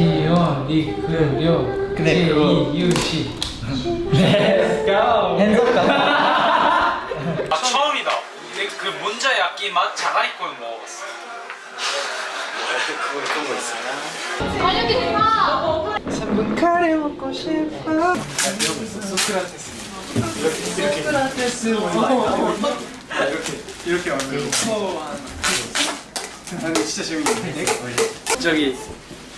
시원 리크려 근데 그거- 이유시 아 처음이다. 근데 그 문자 야끼 맛 자가이코는 먹어봤어. 관련이 대박. 이렇게 만들고 아 이거 진짜 재밌는데 저기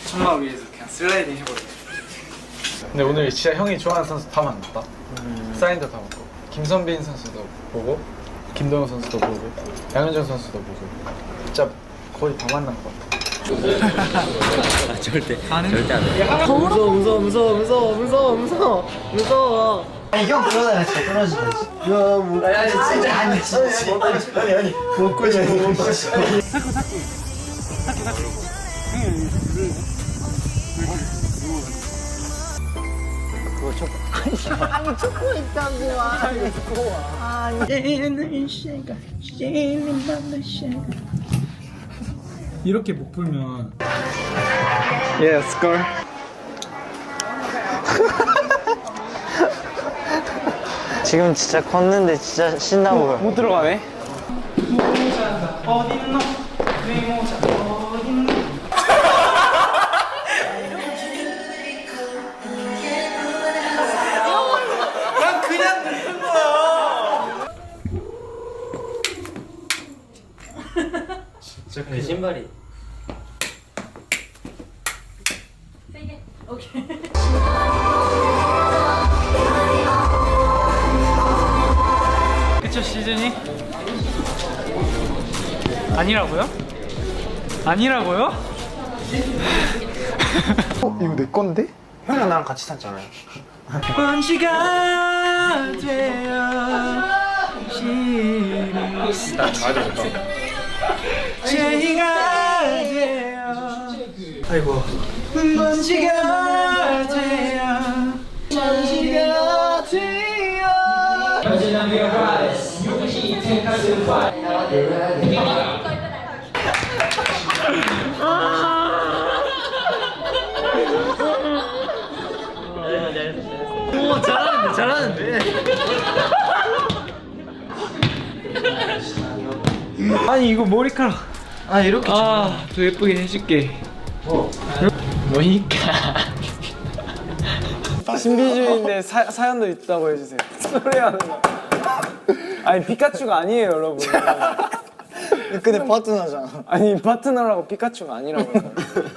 천막 위에서 그냥 슬라이딩 해버려 근데 오늘 진짜 형이 좋아하는 선수 다 만났다. 사인도 다 먹고. 김선빈 선수도 보고 김동현 선수도 보고 양현종 선수도 보고. 진짜 거의 다 만난 것 같아. 무서워 무서워 무서워 무서워 무서워 무서워 무서워. 아니 형 그러다가 진짜 떨어진다 야뭐. 아니 진짜 아니 진짜. 아니 아니 못 꺼져 못 꺼져 이렇게 못 풀면 예, 스컬. 지금 진짜 걷는데 진짜 신나 보여 못 들어가네. 내 신발이 세게. 오케이. 그쵸 시즌이? 아니라고요? 아니라고요? 어, 이거 내 건데? 형이랑 나랑 같이 탔잖아요 먼지가 되어 제 이가 되어 아이고. 먼지가 되어 먼지가 되어 오 잘하는데 잘하는데 아니 이거 머리카락 아 이렇게 아 더 예쁘게 해줄게 뭐니까 신비주의인데 사, 사연도 있다고 해주세요. 소리 하는 거. 아니 피카츄가 아니에요, 여러분. 근데 파트너잖아 아니 파트너라고 피카츄가 아니라고.